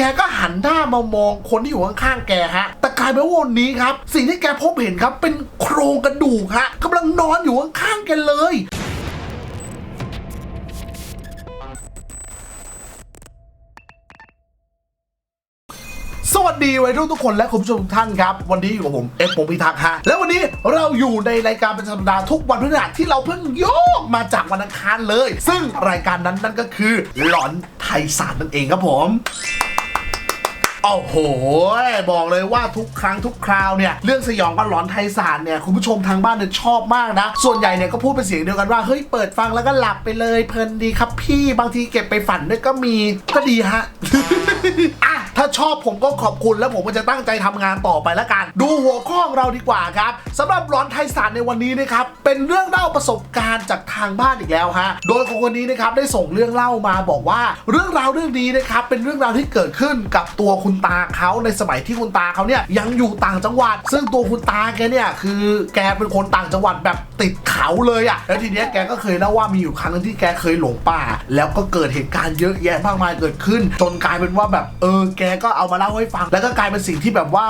แกก็หันหน้ามามองคนที่อยู่ข้างๆแกฮะ แต่กลายเป็นว่าวันนี้ครับ สิ่งที่แกพบเห็นครับ เป็นโครงกระดูกฮะกำลังนอนอยู่ข้างๆแกเลยสวัสดีวัยรุ่นทุกคนและคุณผู้ชมทุกท่านครับ วันนี้อยู่กับผมเอฟพงศ์พิทักษ์ฮะและวันนี้เราอยู่ในรายการประจำสัปดาห์ทุกวันพฤหัสที่เราเพิ่งโยกมาจากวันอังคารเลย ซึ่งรายการนั้นนั่นก็คือหลอนไทยสารนั่นเองครับผม โอ้โห บอกเลยว่าทุกครั้งทุกคราวเนี่ย เรื่องสยองกันหลอนไทยศาสารเนี่ย คุณผู้ชมทางบ้านเนี่ยชอบมากนะ ส่วนใหญ่เนี่ยก็พูดเป็นเสียงเดียวกันว่า เฮ้ย เปิดฟังแล้วก็หลับไปเลย เพลินดีครับพี่ บางทีเก็บไปฝันด้วยก็มี ก็ดีฮะอะถ้าชอบผมก็ขอบคุณแล้วผมก็จะตั้งใจทำงานต่อไปแล้วกัน ดูหัวข้อของเราดีกว่าครับสำหรับร้อนไทยศาสารในวันนี้นะครับ เป็นเรื่องเล่าประสบการณ์จากทางบ้านอีกแล้วฮะ โดยคนคนนี้นะครับได้ส่งเรื่องเล่ามาบอกว่า เรื่องราวเรื่องนี้นะครับเป็นเรื่องราวที่เกิดขึ้นกับตัวคุณุณตาเขาในสมัยที่คุณตาเขาเนี่ยยังอยู่ต่างจังหวัด ซึ่งตัวคุณตาแกเนี่ยคือแกเป็นคนต่างจังหวัดแบบติดเขาเลยอะ่ะแล้วทีเนี้ยแกก็เคยเล่าว่ามีอยู่ครั้งหนึงที่แกเคยหลงป่า แล้วก็เกิดเหตุการณ์เยอะแยะมากมายเกิดขึ้น จนกลายเป็นว่าแบบเออแกก็เอามาเล่าให้ฟัง แล้วก็กลายเป็นสิ่งที่แบบว่า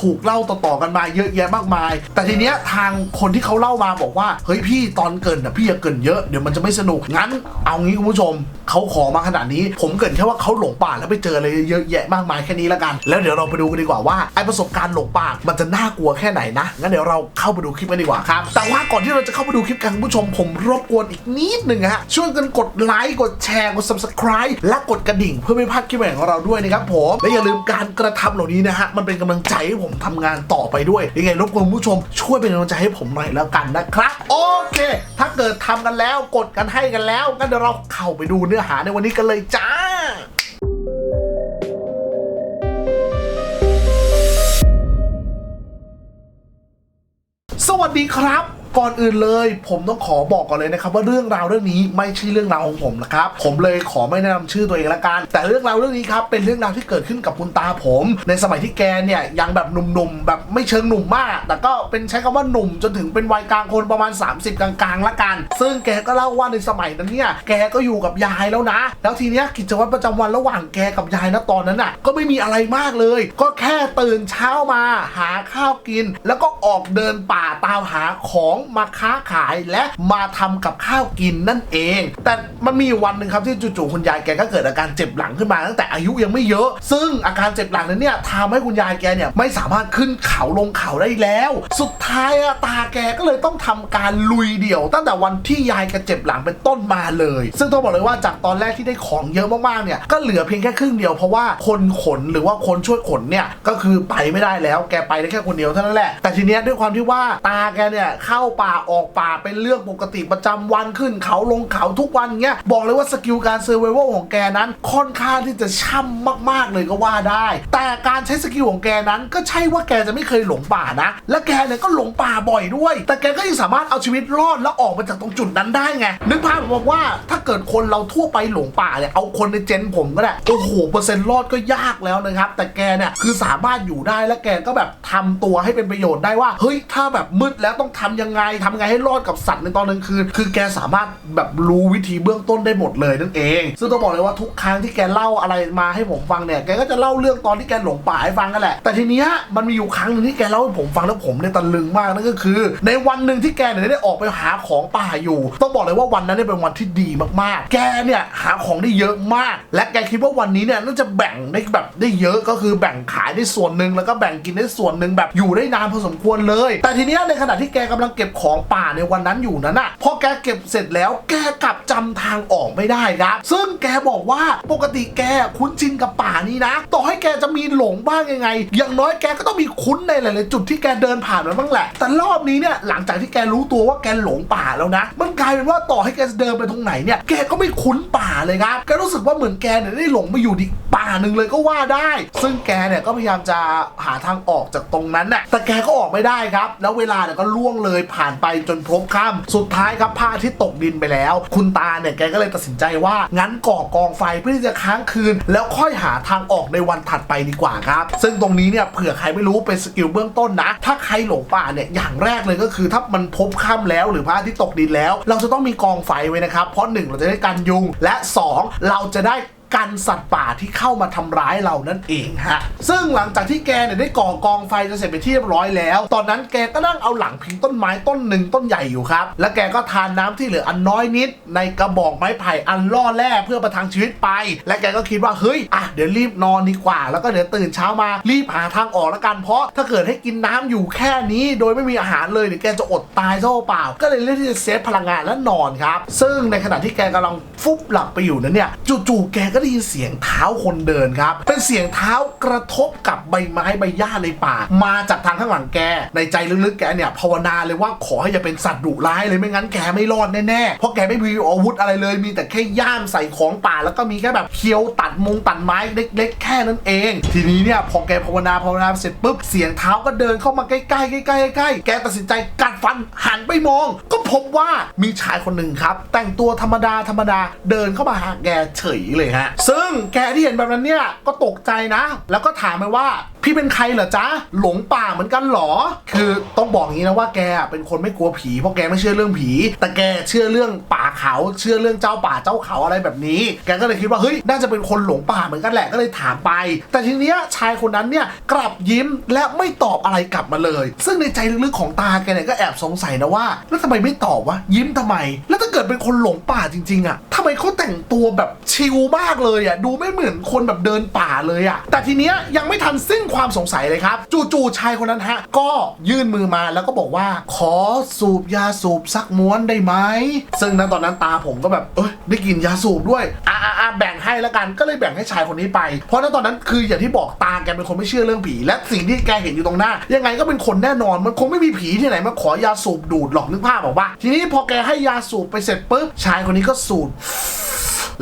ถูกเล่าต่อๆกันมาเยอะแยะมากมาย แต่ทีเนี้ยทางคนที่เขาเล่ามาบอกว่าเฮ้ยพี่ตอนเกินอะพี่อย่าเกินเยอะเดี๋ยวมันจะไม่สนุกงั้นเอางี้คุณผู้ชม เขาขอมาขนาดนี้ ผมเกินแค่ว่าเขาหลงป่าแล้วไปเจออะไรเยอะแยะมากมายแค่นี้ละกัน แล้วเดี๋ยวเราไปดูกันดีกว่าว่าไอประสบการณ์หลงป่ามันจะน่ากลัวแค่ไหนนะงั้นเดี๋ยวเราเข้าไปดูคลิปกันดีกว่าครับแต่ว่าก่อนที่เราจะเข้าไปดูคลิปกันคุณผู้ชมผมรบกวนอีกนิดหนึ่งฮะช่วยกันกดไลค์กดแชร์กด subscribe และกดกระดิ่ง เพื่อไม่พลาดคลิปใหม่ของเราด้วยนะครับผมและอย่าลืมการกระทำเหล่านี้นะฮะมันเป็นกำลังใจให้ผมทำงานต่อไปด้วยยังไงรบกวนผู้ชม ช่วยเป็นกำลังใจให้ผมหน่อยแล้วกันนะครับ โอเค ถ้าเกิดทำกันแล้วกดกันให้กันแล้วงั้นเดี๋ยวเราเข้าไปดูเนื้อหาในวันนี้กันเลยจ้าสวัสดีครับ ก่อนอื่นเลย ผมต้องขอบอกก่อนเลยนะครับว่าเรื่องราวเรื่องนี้ไม่ใช่เรื่องราวของผมนะครับผมเลยขอไม่แนะนำชื่อตัวเองละกัน แต่เรื่องราวเรื่องนี้ครับเป็นเรื่องราวที่เกิดขึ้นกับคุณตาผม ในสมัยที่แกเนี่ยยังแบบหนุ่มๆแบบไม่เชิงหนุ่มมาก แต่ก็เป็นใช้คำว่าหนุ่มจนถึงเป็นวัยกลางคนประมาณ 30 กลางๆละกัน ซึ่งแกก็เล่าว่าในสมัยนั้นเนี่ยแกก็อยู่กับยายแล้วนะ แล้วทีเนี้ยกิจวัตรประจำวันระหว่างแกกับยายนะตอนนั้นอะก็ไม่มีอะไรมากเลย ก็แค่ตื่นเช้ามาหาข้าวกิน แล้วก็ออกเดินป่าตามหาของมาค้าขายและมาทำกับข้าวกินนั่นเอง แต่มันมีวันหนึ่งครับที่จู่ๆคุณยายแกก็เกิดอาการเจ็บหลังขึ้นมาตั้งแต่อายุยังไม่เยอะ ซึ่งอาการเจ็บหลังนั้นเนี่ยทำให้คุณยายแกเนี่ยไม่สามารถขึ้นเขาลงเขาได้แล้ว สุดท้ายอะตาแกก็เลยต้องทำการลุยเดี่ยว ตั้งแต่วันที่ยายแกเจ็บหลังเป็นต้นมาเลย ซึ่งต้องบอกเลยว่าจากตอนแรกที่ได้ของเยอะมากๆเนี่ยก็เหลือเพียงแค่ครึ่งเดียวเพราะว่าคนขนหรือว่าคนช่วยขนเนี่ยก็คือไปไม่ได้แล้วแกไปได้แค่คนเดียวเท่านั้นแหละแต่ทีเนี้ยด้วยความที่ว่าตาแกเนี่ยเข้าป่าออกป่าเป็นเรื่องปกติประจำวันขึ้นเขาลงเขาทุกวันเงี้ยบอกเลยว่าสกิลการเซอร์ไวโของแกนั้นค่อนข้างที่จะช่ำมากๆเลยก็ว่าได้ แต่การใช้สกิลของแกนั้นก็ใช่ว่าแกจะไม่เคยหลงป่านะ และแกเนี่ยก็หลงป่าบ่อยด้วย แต่แกก็ยังสามารถเอาชีวิตรอดแล้วออกมาจากตรงจุดนั้นได้ไงนึกภาพบอกว่าถ้าเกิดคนเราทั่วไปหลงป่าเนี่ยเอาคนในเจนผมก็ได้โอ้โหเปอร์เซ็นต์รอดก็ยากแล้วนะครับ แต่แกเนี่ยคือสามารถอยู่ได้และแกก็แบบทำตัวให้เป็นประโยชน์ได้ว่าเฮ้ยถ้าแบบมืดแล้วต้องทำยังไงทำไงให้รอดกับสัตว์ในตอนกลางคืน คือแกสามารถแบบรู้วิธีเบื้องต้นได้หมดเลยนั่นเอง ซึ่งต้องบอกเลยว่าทุกครั้งที่แกเล่าอะไรมาให้ผมฟังเนี่ย แกก็จะเล่าเรื่องตอนที่แกหลงป่าให้ฟังกันแหละ แต่ทีเนี้ยมันมีอยู่ครั้งหนึงที่แกเล่าให้ผมฟังแล้วผมเนี่ยตะลึงมากนั่นก็คือ ในวันหนึ่งที่แกเนี่ยได้ออกไปหาของป่าอยู่ ต้องบอกเลยว่าวันนั้นเนี่ยเป็นวันที่ดีมากๆ แกเนี่ยหาของได้เยอะมาก และแกคิดว่าวันนี้เนี่ยน่าจะแบ่งได้แบบได้เยอะก็คือแบ่งขายได้ส่วนหนึ่งแล้วก็แบ่งกินได้ส่วนหนึ่งแบบอยู่ได้นานพอสมควรเลย แต่ทีเนี้ยในขณะที่แกกำลังเก็บของป่าในวันนั้นอยู่นั้นอะพอแกเก็บเสร็จแล้วแกกลับจำทางออกไม่ได้ครับ ซึ่งแกบอกว่าปกติแกคุ้นชินกับป่านี้นะ ต่อให้แกจะมีหลงบ้างยังไง อย่างน้อยแกก็ต้องมีคุ้นในหลายๆจุดที่แกเดินผ่านมาบ้างแหละ แต่รอบนี้เนี่ยหลังจากที่แกรู้ตัวว่าแกหลงป่าแล้วนะ มันกลายเป็นว่าต่อให้แกจะเดินไปตรงไหนเนี่ยแกก็ไม่คุ้นป่าเลยครับแกรู้สึกว่าเหมือนแกเนี่ยได้หลงไปอยู่อีก ป่าหนึ่งเลยก็ว่าได้ ซึ่งแกเนี่ยก็พยายามจะหาทางออกจากตรงนั้นน่ะแต่แกก็ออกไม่ได้ครับ แล้วเวลาเนี่ยก็ล่วงเลยผ่านไปจนพบค่ำสุดท้ายครับพระอาทิตย์ตกดินไปแล้ว คุณตาเนี่ยแกก็เลยตัดสินใจว่า งั้นก่อกองไฟเพื่อที่จะค้างคืน แล้วค่อยหาทางออกในวันถัดไปดีกว่าครับ ซึ่งตรงนี้เนี่ยเผื่อใครไม่รู้เป็นสกิลเบื้องต้นนะ ถ้าใครหลงป่าเนี่ยอย่างแรกเลยก็คือถ้ามันพบค่ำแล้วหรือพระอาทิตย์ตกดินแล้ว เราจะต้องมีกองไฟไว้นะครับเพราะหนึ่งเราจะได้กันยุงและสองเราจะได้ กันสัตว์ป่าที่เข้ามาทำร้ายเรานั่นเองฮะซึ่งหลังจากที่แกเนี่ยได้ก่อกองไฟจนเสร็จไปที่เรียบร้อยแล้ว ตอนนั้นแกก็นั่งเอาหลังพิงต้นไม้ต้นหนึ่งต้นใหญ่อยู่ครับ และแกก็ทานน้ำที่เหลืออันน้อยนิด ในกระบอกไม้ไผ่อันล่อแร่เพื่อประทังชีวิตไป และแกก็คิดว่าเฮ้ยอะเดี๋ยวรีบนอนดีกว่า แล้วก็เดี๋ยวตื่นเช้ามารีบหาทางออกแล้วกันเพราะถ้าเกิดให้กินน้ำอยู่แค่นี้ โดยไม่มีอาหารเลยเดี๋ยวแกจะอดตายซะเปล่า ก็เลยเลือกที่จะเซฟพลังงานและนอนครับซึ่งในขณะที่แกกำลังฟุบหลับไปอยู่นั้นเนี่ยจู่ๆแกก็ได้ยินเสียงเท้าคนเดินครับ เป็นเสียงเท้ากระทบกับใบไม้ใบหญ้าในป่า มาจากทางข้างหลังแก ในใจลึกๆแกเนี่ยภาวนาเลยว่าขอให้อย่าเป็นสัตว์ดุร้ายเลยไม่งั้นแกไม่รอดแน่ๆ เพราะแกไม่มีอาวุธอะไรเลย มีแต่แค่ย่ามใส่ของป่า แล้วก็มีแค่แบบเคี้ยวตัดมงตัดไม้เล็ก ๆ แค่นั้นเอง ทีนี้เนี่ยพอแกภาวนาภาวนาเสร็จปุ๊บเสียงเท้าก็เดินเข้ามาใกล้ๆใกล้ๆใกล้ๆแกตัดสินใจกัดฟันหันไปมอง ก็พบว่ามีชายคนหนึ่งครับ แต่งตัวธรรมดาธรรมดาเดินเข้ามาหาแกเฉยเลยฮะซึ่งแกที่เห็นแบบนั้นเนี่ยก็ตกใจนะ แล้วก็ถามไปว่า พี่เป็นใครเหรอจ๊ะหลงป่าเหมือนกันหรอ คือต้องบอกอย่างนี้นะว่าแกเป็นคนไม่กลัวผีเพราะแกไม่เชื่อเรื่องผี แต่แกเชื่อเรื่องป่าเขาเชื่อเรื่องเจ้าป่าเจ้าเขาอะไรแบบนี้ แกก็เลยคิดว่าเฮ้ยน่าจะเป็นคนหลงป่าเหมือนกันแหละก็เลยถามไป แต่ทีเนี้ยชายคนนั้นเนี่ยกลับยิ้มและไม่ตอบอะไรกลับมาเลย ซึ่งในใจลึกๆของตาแกเนี่ยก็แอบสงสัยนะว่า แล้วทำไมไม่ตอบวะยิ้มทำไม แล้วถ้าเกิดเป็นคนหลงป่าจริงๆอะทำไมเขาแต่งตัวแบบชิลมากเลยอะดูไม่เหมือนคนแบบเดินป่าเลยอะแต่ทีเนี้ยยังไม่ทันสิ้นความสงสัยเลยครับ จู่ๆชายคนนั้นฮะ ก็ยื่นมือมาแล้วก็บอกว่า ขอสูบยาสูบสักม้วนได้ไหมซึ่งณตอนนั้นตาผมก็แบบเอ้ยได้กินยาสูบด้วยอะอะอะแบ่งให้แล้วกันก็เลยแบ่งให้ชายคนนี้ไป เพราะณตอนนั้นคืออย่างที่บอกตาแกเป็นคนไม่เชื่อเรื่องผี และสิ่งที่แกเห็นอยู่ตรงหน้า ยังไงก็เป็นคนแน่นอนมันคงไม่มีผีที่ไหนมาขอยาสูบดูดหรอกนึกภาพบอกว่าทีนี้พอแกให้ยาสูบไปเสร็จปุ๊บชายคนนี้ก็สูด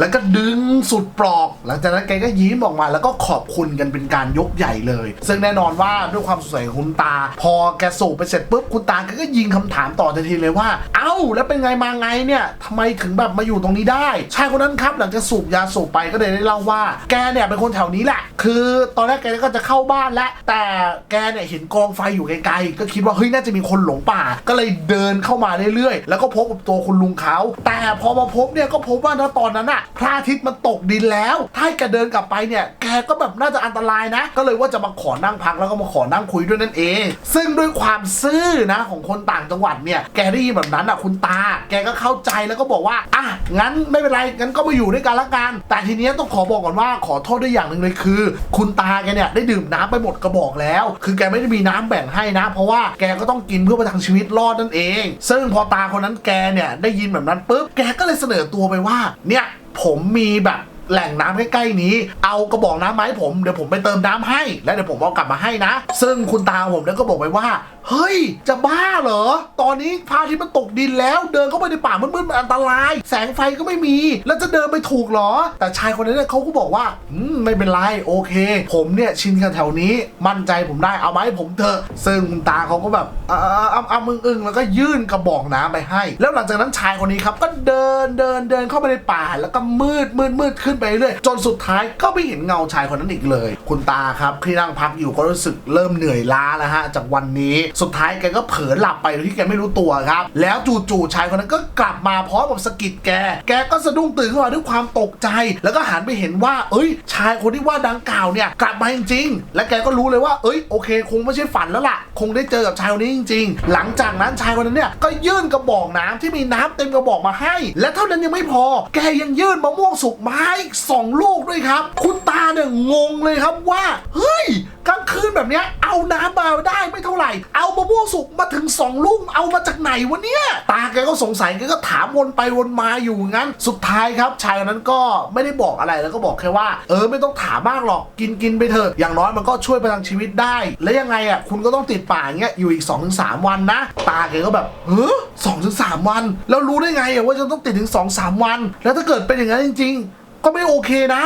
แล้วก็ดึงสุดปลอก หลังจากนั้นแกก็ยิ้มออกมา แล้วก็ขอบคุณกันเป็นการยกใหญ่เลย ซึ่งแน่นอนว่าด้วยความสงสัยของคุณตา พอแกสูบไปเสร็จปุ๊บคุณตาแกก็ยิงคำถามต่อทันทีเลยว่า เอ้า แล้วเป็นไงมาไงเนี่ยทำไมถึงแบบมาอยู่ตรงนี้ได้ชายคนนั้นครับ หลังจากสูบยาสูบไปก็เลยได้เล่าว่า แกเนี่ยเป็นคนแถวนี้แหละคือตอนแรกแกก็จะเข้าบ้านแล้วแต่แกเนี่ยเห็นกองไฟอยู่ไกลๆก็คิดว่าเฮ้ยน่าจะมีคนหลงป่า ก็เลยเดินเข้ามาเรื่อยๆ แล้วก็พบกับตัวคุณลุงเขาแต่พอมาพบเนี่ยก็พบว่าณตอนนั้นอะพระอาทิตย์มันตกดินแล้ว ถ้าแกเดินกลับไปเนี่ย แกก็แบบน่าจะอันตรายนะ ก็เลยว่าจะมาขอนั่งพักแล้วก็มาขอนั่งคุยด้วยนั่นเอง ซึ่งด้วยความซื่อนะของคนต่างจังหวัดเนี่ยแกได้ยินแบบนั้นอะคุณตา แกก็เข้าใจแล้วก็บอกว่าอะงั้นไม่เป็นไรงั้นก็มาอยู่ด้วยกันละกันแต่ทีนี้ต้องขอบอกก่อนว่าขอโทษด้วยอย่างหนึ่งเลยคือคุณตาแกเนี่ยได้ดื่มน้ำไปหมดกระบอกแล้ว คือแกไม่ได้มีน้ำแบ่งให้นะ เพราะว่าแกก็ต้องกินเพื่อประทังชีวิตรอดนั่นเอง ซึ่งพอตาคนนั้นแกเนี่ยได้ยินแบบนั้นปุ๊บแกก็เลยเสนอตัวไปว่าเนี่ยผมมีแบบ แหล่งน้ำใกล้ๆนี้ เอากระบอกน้ำมาให้ผมเดี๋ยวผมไปเติมน้ำให้ แล้วเดี๋ยวผมเอากลับมาให้นะ ซึ่งคุณตาผมเนี่ยก็บอกไปว่า เฮ้ย จะบ้าเหรอ ตอนนี้พระอาทิตย์มันตกดินแล้ว เดินเข้าไปในป่ามืดๆมันอันตราย แสงไฟก็ไม่มี แล้วจะเดินไปถูกเหรอ แต่ชายคนนั้นเนี่ยเขาก็บอกว่าอืมไม่เป็นไรโอเค ผมเนี่ยชินกับแถวนี้มั่นใจผมได้เอามาให้ผมเถอะ ซึ่งคุณตาเขาก็แบบอ่าอ่าอ่ามึงอึ้งแล้วก็ยื่นกระบอกน้ำไปให้ แล้วหลังจากนั้นชายคนนี้ครับก็เดินเดินเดินเข้าไปในป่าแล้วก็มืดมืดมืดขึ้นไปเรื่อยจนสุดท้ายก็ไม่เห็นเงาชายคนนั้นอีกเลย คุณตาครับที่นั่งพักอยู่ก็รู้สึกเริ่มเหนื่อยล้าแล้วฮะจากวันนี้สุดท้ายแกก็เผลอหลับไปโดยที่แกไม่รู้ตัวครับ แล้วจู่ๆชายคนนั้นก็กลับมาพร้อมกับสะกิดแก แกก็สะดุ้งตื่นขึ้นมาด้วยความตกใจ แล้วก็หันไปเห็นว่า เอ้ย ชายคนที่ว่าดังกล่าวเนี่ยกลับมาจริงๆ และแกก็รู้เลยว่า เอ้ย โอเค คงไม่ใช่ฝันแล้วล่ะ คงได้เจอกับชายคนนี้จริง ๆ หลังจากนั้นชายคนนั้นเนี่ยก็ยื่นกระบอกน้ำที่มีน้ำเต็มกระบอกมาให้ และเท่านั้นยังไม่พอ แกยังยื่นมะม่วงสุกมาให้อีกสองลูกด้วยครับ คุณตาเนี่ยงงเลยครับว่า เฮ้ยกลางคืนแบบนี้เอาน้ำมาได้ไม่เท่าไหร่ เอามะม่วงสุกมาถึงสองลูกเอามาจากไหนวะเนี่ย ตาแกก็สงสัยแกก็ถามวนไปวนมาอยู่งั้น สุดท้ายครับชายคนนั้นก็ไม่ได้บอกอะไรแล้วก็บอกแค่ว่า เออไม่ต้องถามมากหรอกกินกินไปเถอะอย่างน้อยมันก็ช่วยประทังชีวิตได้ แล้วยังไงอะคุณก็ต้องติดป่าอย่างเงี้ยอยู่อีก2อถึงสวันนะ ตาแกก็แบบเฮ้อสองถึงสามวัน แล้วรู้ได้ไงอะว่าจะต้องติดถึง2อสามวัน แล้วถ้าเกิดเป็นอย่างนั้นจริง ๆ ก็ไม่โอเคนะ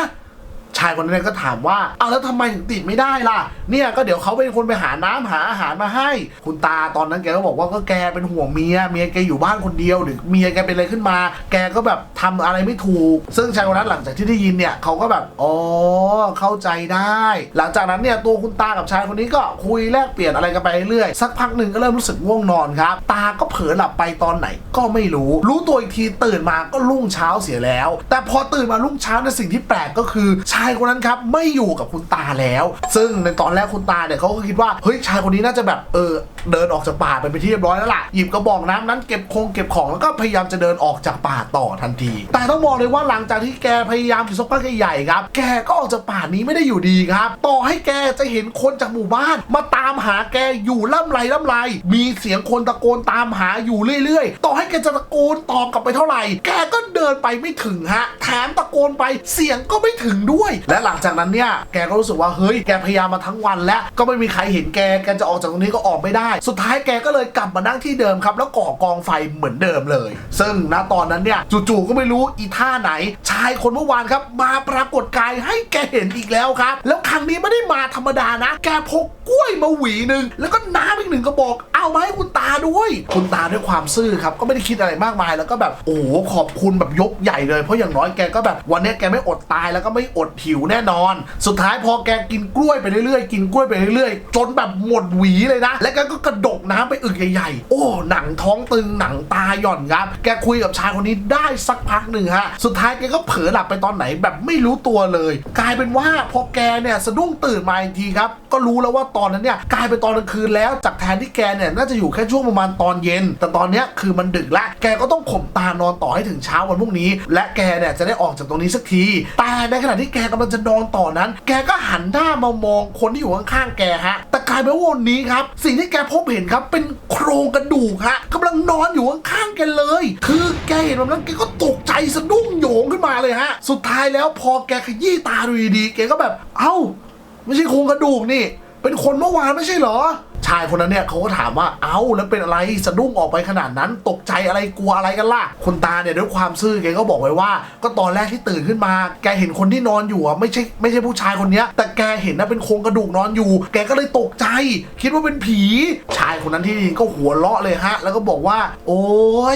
ชายคนนั้นก็ถามว่าเอาแล้วทำไมถึงติดไม่ได้ล่ะ เนี่ยก็เดี๋ยวเขาเป็นคนไปหาน้ำหาอาหารมาให้ คุณตาตอนนั้นแกก็บอกว่าก็แกเป็นห่วงเมียเมียแกอยู่บ้านคนเดียวหรือเมียแกเป็นอะไรขึ้นมา แกก็แบบทำอะไรไม่ถูก ซึ่งชายคนนั้นหลังจากที่ได้ยินเนี่ยเขาก็แบบอ๋อเข้าใจได้ หลังจากนั้นเนี่ยตัวคุณตากับชายคนนี้ก็คุยแลกเปลี่ยนอะไรกันไปเรื่อยสักพักหนึ่งก็เริ่มรู้สึกง่วงนอนครับ ตาก็เผลอหลับไปตอนไหนก็ไม่รู้ รู้ตัวอีกทีตื่นมาก็รุ่งเช้าเสียแล้ว แต่พอตื่นมารุ่งเช้าในสิ่งที่แปลกก็คือชายายคนนั้นครับไม่อยู่กับคุณตาแล้ว ซึ่งในตอนแรกคุณตาเนี่ยเขาก็คิดว่าเฮ้ยชายคนนี้น่าจะแบบเออเดินออกจากป่าไปเป็นที่เรียบร้อยแล้วล่ะหยิบกระบอกน้ำนั้นเก็บคงเก็บของแล้วก็พยายามจะเดินออกจากป่าต่อทันที แต่ต้องบอกเลยว่าหลังจากที่แกพยายามอยู่สักพักใหญ่ๆครับ แกก็ออกจากป่านี้ไม่ได้อยู่ดีครับ ต่อให้แกจะเห็นคนจากหมู่บ้าน มาตามหาแกอยู่ล่ำไรล่ำไร มีเสียงคนตะโกนตามหาอยู่เรื่อยๆ ต่อให้แกจะตะโกนตอบกลับไปเท่าไหร่ แกก็เดินไปไม่ถึงฮะ แถมตะโกนไปเสียงก็ไม่ถึงด้วยและหลังจากนั้นเนี่ยแกก็รู้สึกว่าเฮ้ยแกพยายามมาทั้งวัน แล้วก็ไม่มีใครเห็นแกแกจะออกจากตรงนี้ก็ออกไม่ได้ สุดท้ายแกก็เลยกลับมานั่งที่เดิมครับแล้วก่อกองไฟเหมือนเดิมเลย ซึ่งณตอนนั้นเนี่ยจู่ๆก็ไม่รู้อีท่าไหน ชายคนเมื่อวานครับมาปรากฏกายให้แกเห็นอีกแล้วครับ แล้วครั้งนี้ไม่ได้มาธรรมดานะ แกพกกล้วยมาหวีหนึ่งแล้วก็น้ำอีกหนึ่งกระบอก เอามาให้คุณตาด้วย คุณตาด้วยความซื่อครับ ก็ไม่ได้คิดอะไรมากมาย แล้วก็แบบโอ้โหขอบคุณแบบยกใหญ่เลย เพราะอย่างน้อยแกก็แบบวันนี้แกไม่อดตายแล้วก็ไม่อดผิวแน่นอน สุดท้ายพอแกกินกล้วยไปเรื่อยๆ กินกล้วยไปเรื่อยๆ จนแบบหมดหวีเลยนะ แล้วแกก็กระดกน้ำไปอึกใหญ่ๆ โอ้ หนังท้องตึงหนังตาหย่อนครับ แกคุยกับชายคนนี้ได้สักพักหนึ่งฮะ สุดท้ายแกก็เผลอหลับไปตอนไหนแบบไม่รู้ตัวเลย กลายเป็นว่าพอแกเนี่ยสะดุ้งตื่นมาอีกทีครับ ก็รู้แล้วว่าตอนนั้นเนี่ยกลายเป็นตอนกลางคืนแล้ว จากแทนที่แกเนี่ยน่าจะอยู่แค่ช่วงประมาณตอนเย็น แต่ตอนเนี้ยคือมันดึกละแกก็ต้องข่มตานอนต่อให้ถึงเช้าวันพรุ่งนี้ และแกเนี่ยจะได้ออกจากตรงนี้สักที แต่ในขณะที่แกกำลังจะนอนต่อนั้น แกก็หันหน้ามามองคนที่อยู่ข้างๆแกฮะแต่กลายเป็นว่าวันนี้ครับสิ่งที่แกพบเห็นครับเป็นโครงกระดูกฮะกำลังนอนอยู่ข้างๆแกเลย คือแกเห็นแบบนั้นแกก็ตกใจสะดุ้งโหยงขึ้นมาเลยฮะสุดท้ายแล้วพอแกขยี้ตาดูดีๆแกก็แบบเอ้า ไม่ใช่โครงกระดูกนี่ เป็นคนเมื่อวานไม่ใช่เหรอ ชายคนนั้นเนี่ยเขาก็ถามว่าเอ้าแล้วเป็นอะไรสะดุ้งออกไปขนาดนั้น ตกใจอะไรกลัวอะไรกันล่ะคุณตาเนี่ยด้วยความซื่อแกก็บอกไว้ว่า ก็ตอนแรกที่ตื่นขึ้นมา แกเห็นคนที่นอนอยู่อะไม่ใช่ไม่ใช่ผู้ชายคนเนี้ย แต่แกเห็นนะเป็นโครงกระดูกนอนอยู่ แกก็เลยตกใจ คิดว่าเป็นผี ชายคนนั้นที่ก็หัวเราะเลยฮะ แล้วก็บอกว่า โอ้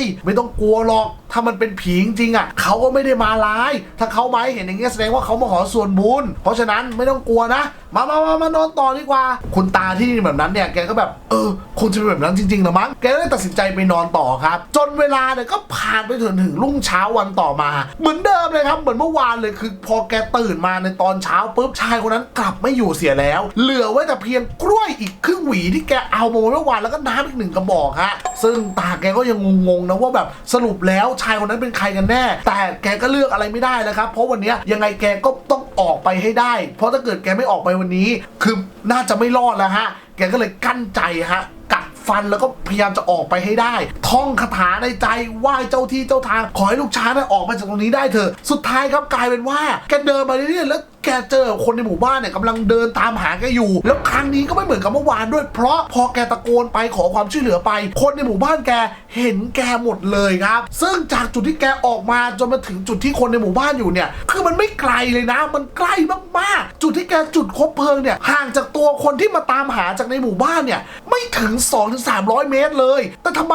ยไม่ต้องกลัวหรอก ถ้ามันเป็นผีจริงอะเขาก็ไม่ได้มาร้าย ถ้าเขามาหเห็นอย่างเงี้ยแสดงว่าเขามาขอส่วนบุญ เพราะฉะนั้นไม่ต้องกลัวนะ มามามามานอนต่อดีกว่า คุณตาที่นี่แบบนั้นเนี่ยแกก็แบบเออคงจะเป็นแบบนั้นจริงๆนะมั้งแกก็เลยตัดสินใจไปนอนต่อครับ จนเวลาเนี่ยก็ผ่านไปถึงถึงรุ่งเช้าวันต่อมา เหมือนเดิมเลยครับเหมือนเมื่อวานเลยคือพอแกตื่นมาในตอนเช้าปุ๊บชายคนนั้นกลับไม่อยู่เสียแล้ว เหลือไว้แต่เพียงกล้วยอีกครึ่งหวีที่แกเอามาเมื่อวานแล้วก็น้ำอีกหนึ่งกระบอกฮะซึ่งตาแกก็ยังงงๆนะว่าแบบสรุปแล้วชายคนนั้นเป็นใครกันแน่ แต่แกก็เลือกอะไรไม่ได้แล้วครับเพราะวันนี้ยังไงแกก็ต้องออกไปให้ได้ เพราะถ้าเกิดแกไม่ออกไปวันนี้ คือน่าจะไม่รอดแล้วฮะแกก็เลยกั้นใจฮะกัดฟันแล้วก็พยายามจะออกไปให้ได้ ท่องคาถาในใจไหว้เจ้าที่เจ้าทาง ขอให้ลูกช้างนั้นออกไปจากตรงนี้ได้เถอะสุดท้ายครับกลายเป็นว่า แกเดินมาเรื่อยๆแล้วแกเจอคนในหมู่บ้านเนี่ยกำลังเดินตามหาแกอยู่ แล้วครั้งนี้ก็ไม่เหมือนกับเมื่อวานด้วย เพราะพอแกตะโกนไปขอความช่วยเหลือไป คนในหมู่บ้านแกเห็นแกหมดเลยครับ ซึ่งจากจุดที่แกออกมาจนมาถึงจุดที่คนในหมู่บ้านอยู่เนี่ย คือมันไม่ไกลเลยนะ มันใกล้มากๆ จุดที่แกจุดคบเพลิงเนี่ยห่างจากตัวคนที่มาตามหาจากในหมู่บ้านเนี่ยไม่ถึง 2-300 เมตรเลย แต่ทำไม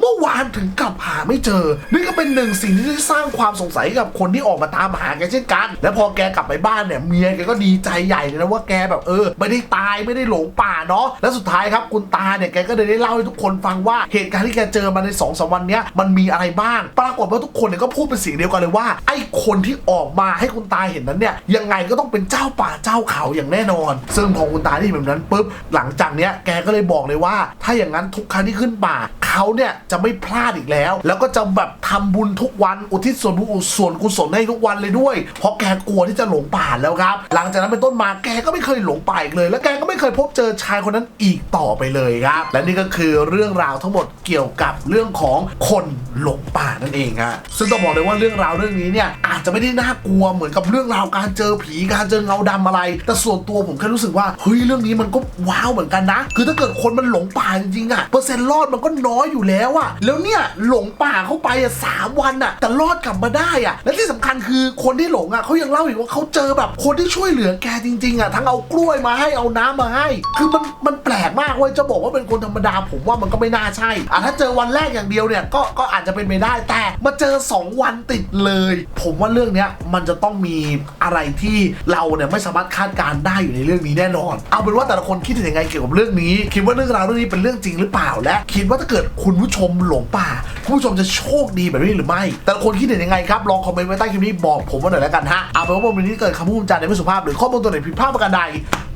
เมื่อวานถึงกลับหาไม่เจอ นี่ก็เป็นหนึ่งสิ่งที่สร้างความสงสัยกับคนที่ออกมาตามหาแกเช่นกัน และพอแกกลับไปบ้านเนี่ยเมียแกก็ดีใจใหญ่เลยนะว่าแกแบบเออ ไม่ได้ตายไม่ได้หลงป่าเนาะและสุดท้ายครับคุณตาเนี่ยแกก็เลยได้เล่าให้ทุกคนฟังว่าเหตุการณ์ที่แกเจอมาในสองสามวันเนี้ยมันมีอะไรบ้าง ปรากฏว่าทุกคนเนี่ยก็พูดเป็นเสียงเดียวกันเลยว่า ไอ้คนที่ออกมาให้คุณตาเห็นนั้นเนี่ยยังไงก็ต้องเป็นเจ้าป่าเจ้าเขาอย่างแน่นอน ซึ่งพอคุณตาได้ยินแบบนั้นปุ๊บหลังจากเนี้ยแกก็เลยบอกเลยว่า ถ้าอย่างนั้นทุกครั้งที่ขึ้นป่าเขาเนี่ยจะไม่พลาดอีกแล้ว แล้วก็จะแบบทำบุญทุกวันอุทิศส่วนบุญส่วนกุศลให้ทุกวันเลยด้วย เพราะแกกลัวที่จะหลงป่าแล้วครับ หลังจากนั้นเป็นต้นมาแกก็ไม่เคยหลงป่าอีกเลย และแกก็ไม่เคยพบเจอชายคนนั้นอีกต่อไปเลยครับ และนี่ก็คือเรื่องราวทั้งหมดเกี่ยวกับเรื่องของคนหลงป่านั่นเองฮะซึ่งต้องบอกเลยว่าเรื่องราวเรื่องนี้เนี่ยอาจจะไม่ได้น่ากลัวเหมือนกับเรื่องราวการเจอผีการเจอเงาดำอะไร แต่ส่วนตัวผมแค่รู้สึกว่าเฮ้ยเรื่องนี้มันก็ว้าวเหมือนกันนะ คือถ้าเกิดคนมันหลงป่าจริงๆอะเปอร์เซ็นต์รอดมันก็น้อยอยู่แล้วอะแล้วเนี่ยหลงป่าเข้าไปอะสามวันอะแต่รอดกลับมาได้อะและที่สำคัญคือคนที่หลงอะเขายังเล่าอีกว่าเขาเจอแบบคนที่ช่วยเหลือแกจริงๆอะทั้งเอากล้วยมาให้เอาน้ำมาให้ คือมันมันแปลกมากเว้ยจะบอกว่าเป็นคนธรรมดาผมว่ามันก็ไม่น่าใช่อะถ้าเจอวันแรกอย่างเดียวเนี่ยก็ก็อาจจะเป็นไปได้แต่มาเจอ 2 วันติดเลย ผมว่าเรื่องเนี้ยมันจะต้องมีอะไรที่เราเนี่ยไม่สามารถคาดการณ์ได้อยู่ในเรื่องนี้แน่นอน เอาเป็นว่าแต่ละคนคิดเห็นยังไงเกี่ยวกับเรื่องนี้ คิดว่าเรื่องราวเรื่องนี้เป็นเรื่องจริงหรือเปล่าและ คิดว่าถ้าเกิดคุณผู้ชมมหลงป่าคุณผู้ชมจะโชคดีแบบนี้หรือไม่ แต่ละคนคิดเห็นยังไงครับ ลองคอมเมนต์ไว้ใต้คลิปนี้บอกผมมาหน่อยแล้วกันฮะ เอาเป็นว่าบนนี้เกิดคำพูดจาในไม่สุภาพ หรือข้อมูลตัวไหนผิดพลาดประการใด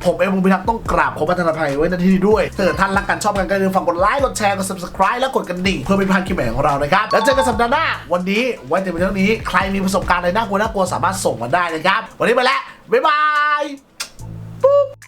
ผมเองมุงพิทักษ์ต้องกราบขอประทานอภัยไว้ในที่นี้ด้วยถ้าเกิดท่านรักกันชอบกันก็อย่าลืมฝากกดไลค์กดแชร์กด subscribe และกดกระดิ่งเพื่อไม่พลาดคลิปใหม่ของเรานะครับแล้วเจอกันสัปดาห์หน้าวันนี้ไว้แต่เพียงเท่านี้ใครมีประสบการณ์อะไรน่ากลัวน่ากลัวสามารถส่งมาได้นะครับวันนี้ไปแล้วบ๊ายบาย